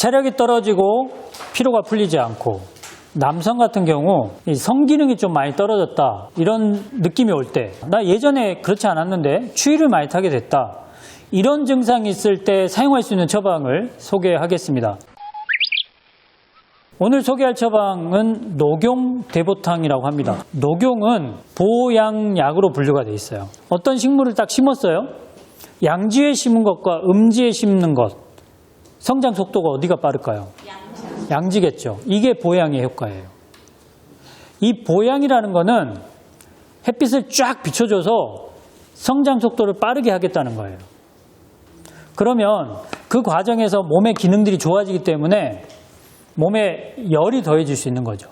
체력이 떨어지고 피로가 풀리지 않고 남성 같은 경우 이 성기능이 좀 많이 떨어졌다 이런 느낌이 올 때 나 예전에 그렇지 않았는데 추위를 많이 타게 됐다 이런 증상이 있을 때 사용할 수 있는 처방을 소개하겠습니다. 오늘 소개할 처방은 녹용 대보탕이라고 합니다. 녹용은 보양약으로 분류가 돼 있어요. 어떤 식물을 딱 심었어요. 양지에 심은 것과 음지에 심는 것 성장 속도가 어디가 빠를까요? 양지 겠죠. 이게 보양의 효과예요. 이 보양이라는 거는 햇빛을 쫙 비춰줘서 성장 속도를 빠르게 하겠다는 거예요. 그러면 그 과정에서 몸의 기능들이 좋아지기 때문에 몸에 열이 더해질 수 있는 거죠.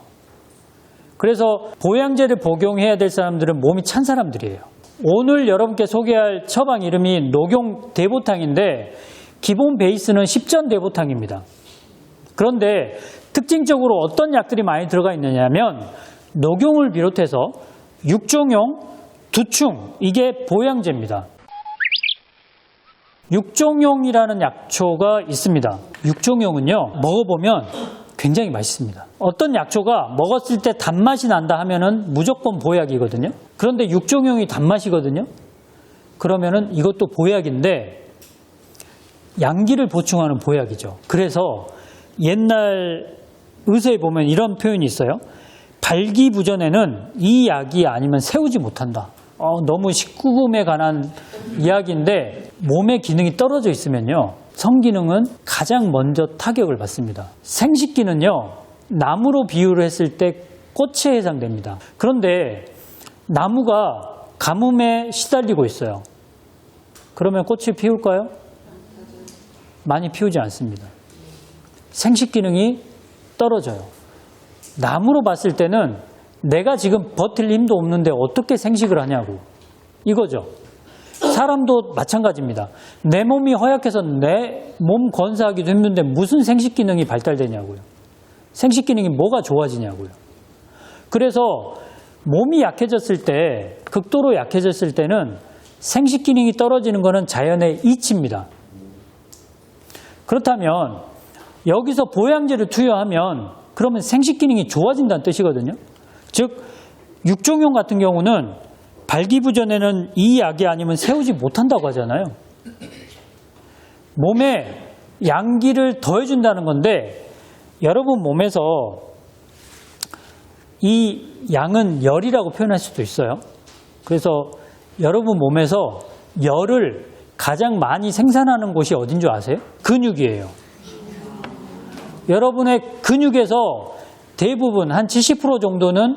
그래서 보양제를 복용해야 될 사람들은 몸이 찬 사람들이에요. 오늘 여러분께 소개할 처방 이름이 녹용 대보탕인데 기본 베이스는 십전 대보탕입니다. 그런데 특징적으로 어떤 약들이 많이 들어가 있느냐면 녹용을 비롯해서 육종용, 두충 이게 보양제입니다. 육종용이라는 약초가 있습니다. 육종용은요 먹어보면 굉장히 맛있습니다. 어떤 약초가 먹었을 때 단맛이 난다 하면은 무조건 보약이거든요. 그런데 육종용이 단맛이거든요. 그러면은 이것도 보약인데 양기를 보충하는 보약이죠. 그래서 옛날 의서에 보면 이런 표현이 있어요. 발기부전에는 이 약이 아니면 세우지 못한다. 어, 너무 식구금에 관한 이야기인데 몸의 기능이 떨어져 있으면요. 성기능은 가장 먼저 타격을 받습니다. 생식기는요. 나무로 비유를 했을 때 꽃에 해당됩니다. 그런데 나무가 가뭄에 시달리고 있어요. 그러면 꽃이 피울까요? 많이 피우지 않습니다. 생식 기능이 떨어져요. 나무로 봤을 때는 내가 지금 버틸 힘도 없는데 어떻게 생식을 하냐고. 이거죠. 사람도 마찬가지입니다. 내 몸이 허약해서 내 몸 건사하기도 힘든데 무슨 생식 기능이 발달되냐고요. 생식 기능이 뭐가 좋아지냐고요. 그래서 몸이 약해졌을 때, 극도로 약해졌을 때는 생식 기능이 떨어지는 것은 자연의 이치입니다. 그렇다면 여기서 보양제를 투여하면 그러면 생식 기능이 좋아진다는 뜻이거든요. 즉 육종용 같은 경우는 발기부 전에는 이 약이 아니면 세우지 못한다고 하잖아요. 몸에 양기를 더해준다는 건데 여러분 몸에서 이 양은 열이라고 표현할 수도 있어요. 그래서 여러분 몸에서 열을 가장 많이 생산하는 곳이 어딘 줄 아세요? 근육이에요. 여러분의 근육에서 대부분 한 70% 정도는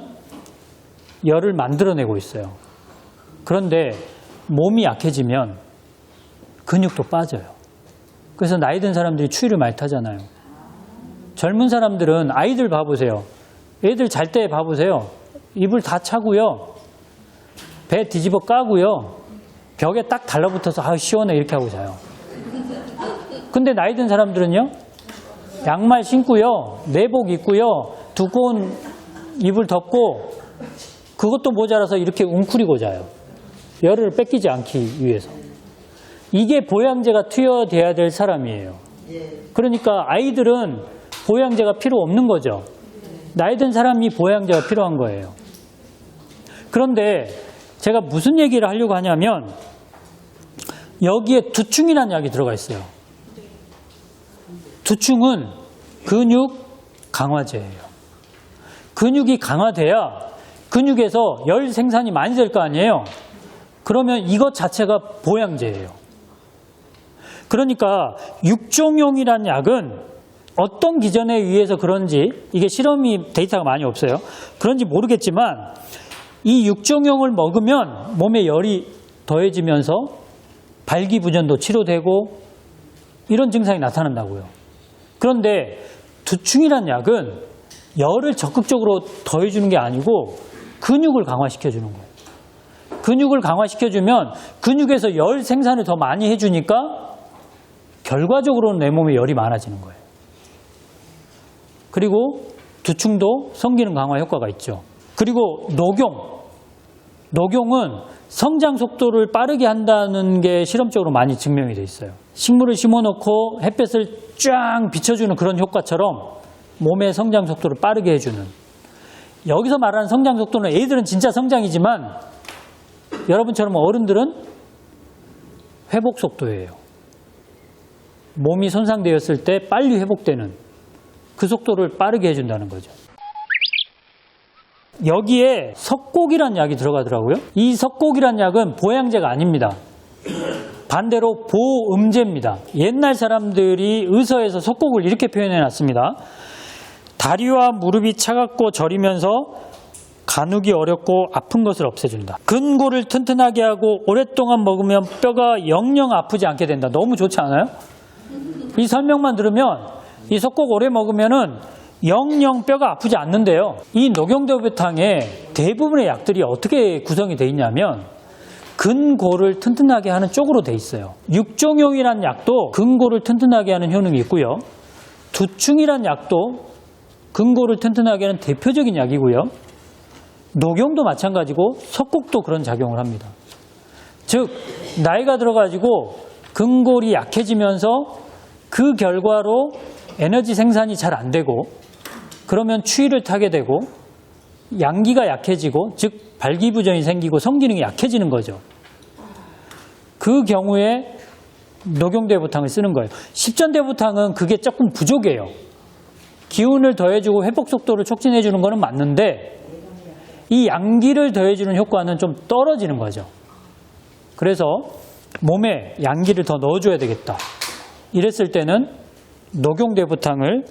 열을 만들어내고 있어요. 그런데 몸이 약해지면 근육도 빠져요. 그래서 나이 든 사람들이 추위를 많이 타잖아요. 젊은 사람들은 아이들 봐보세요. 애들 잘 때 봐보세요. 이불 다 차고요. 배 뒤집어 까고요. 벽에 딱 달라붙어서 아 시원해 이렇게 하고 자요. 근데 나이 든 사람들은요. 양말 신고요. 내복 입고요. 두꺼운 이불 덮고 그것도 모자라서 이렇게 웅크리고 자요. 열을 뺏기지 않기 위해서. 이게 보양제가 투여돼야 될 사람이에요. 그러니까 아이들은 보양제가 필요 없는 거죠. 나이 든 사람이 보양제가 필요한 거예요. 그런데 제가 무슨 얘기를 하려고 하냐면 여기에 두충이라는 약이 들어가 있어요. 두충은 근육 강화제예요. 근육이 강화돼야 근육에서 열 생산이 많이 될 거 아니에요. 그러면 이것 자체가 보양제예요. 그러니까 육종용이라는 약은 어떤 기전에 의해서 그런지 이게 실험이 데이터가 많이 없어요. 그런지 모르겠지만 이 육종용을 먹으면 몸에 열이 더해지면서 발기부전도 치료되고 이런 증상이 나타난다고요. 그런데 두충이라는 약은 열을 적극적으로 더해주는 게 아니고 근육을 강화시켜주는 거예요. 근육을 강화시켜주면 근육에서 열 생산을 더 많이 해주니까 결과적으로는 내 몸에 열이 많아지는 거예요. 그리고 두충도 성기능 강화 효과가 있죠. 그리고 녹용. 녹용은 성장 속도를 빠르게 한다는 게 실험적으로 많이 증명이 돼 있어요. 식물을 심어놓고 햇볕을 쫙 비춰주는 그런 효과처럼 몸의 성장 속도를 빠르게 해주는. 여기서 말하는 성장 속도는 애들은 진짜 성장이지만 여러분처럼 어른들은 회복 속도예요. 몸이 손상되었을 때 빨리 회복되는 그 속도를 빠르게 해준다는 거죠. 여기에 석곡이란 약이 들어가더라고요. 이 석곡이란 약은 보양제가 아닙니다. 반대로 보음제입니다. 옛날 사람들이 의서에서 석곡을 이렇게 표현해 놨습니다. 다리와 무릎이 차갑고 저리면서 가누기 어렵고 아픈 것을 없애준다. 근골을 튼튼하게 하고 오랫동안 먹으면 뼈가 영영 아프지 않게 된다. 너무 좋지 않아요? 이 설명만 들으면 이 석곡 오래 먹으면은 영영 뼈가 아프지 않는데요. 이 녹용대비탕의 대부분의 약들이 어떻게 구성이 되어 있냐면 근골을 튼튼하게 하는 쪽으로 돼 있어요. 육종용이라는 약도 근골을 튼튼하게 하는 효능이 있고요. 두충이라는 약도 근골을 튼튼하게 하는 대표적인 약이고요. 녹용도 마찬가지고 석곡도 그런 작용을 합니다. 즉 나이가 들어가지고 근골이 약해지면서 그 결과로 에너지 생산이 잘 안 되고 그러면 추위를 타게 되고 양기가 약해지고 즉 발기부전이 생기고 성기능이 약해지는 거죠. 그 경우에 녹용대부탕을 쓰는 거예요. 십전대부탕은 그게 조금 부족해요. 기운을 더해주고 회복 속도를 촉진해주는 거는 맞는데 이 양기를 더해주는 효과는 좀 떨어지는 거죠. 그래서 몸에 양기를 더 넣어줘야 되겠다. 이랬을 때는 녹용대부탕을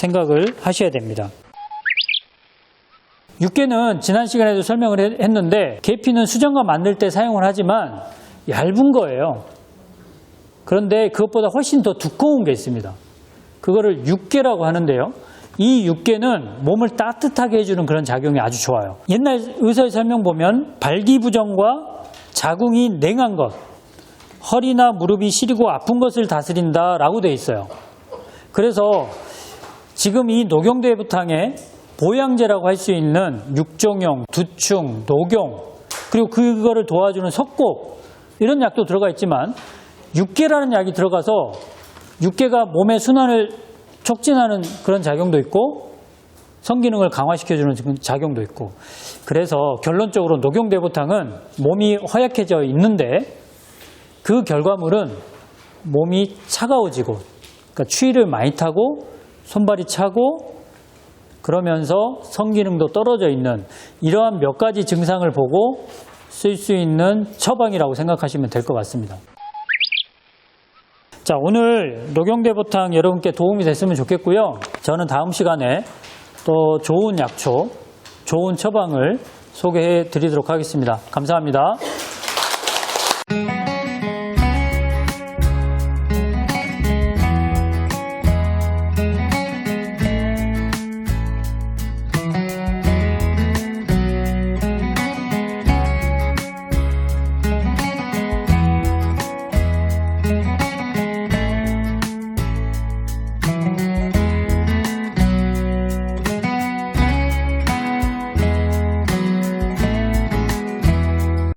생각을 하셔야 됩니다. 육개는 지난 시간에도 설명을 했- 했는데 계피는 수정과 만들 때 사용을 하지만 얇은 거예요. 그런데 그것보다 훨씬 더 두꺼운 게 있습니다. 그거를 육개라고 하는데요. 이 육개는 몸을 따뜻하게 해주는 그런 작용이 아주 좋아요. 옛날 의사의 설명 보면 발기부정과 자궁이 냉한 것, 허리나 무릎이 시리고 아픈 것을 다스린다라고 되어 있어요. 그래서 지금 이 녹용대부탕에 보양제라고 할 수 있는 육종용, 두충, 녹용, 그리고 그거를 도와주는 석곡 이런 약도 들어가 있지만 육개라는 약이 들어가서 육개가 몸의 순환을 촉진하는 그런 작용도 있고 성기능을 강화시켜주는 작용도 있고. 그래서 결론적으로 녹용대부탕은 몸이 허약해져 있는데 그 결과물은 몸이 차가워지고 그러니까 추위를 많이 타고 손발이 차고 그러면서 성기능도 떨어져 있는 이러한 몇 가지 증상을 보고 쓸 수 있는 처방이라고 생각하시면 될 것 같습니다. 자, 오늘 녹용대보탕 여러분께 도움이 됐으면 좋겠고요. 저는 다음 시간에 또 좋은 약초, 좋은 처방을 소개해 드리도록 하겠습니다. 감사합니다.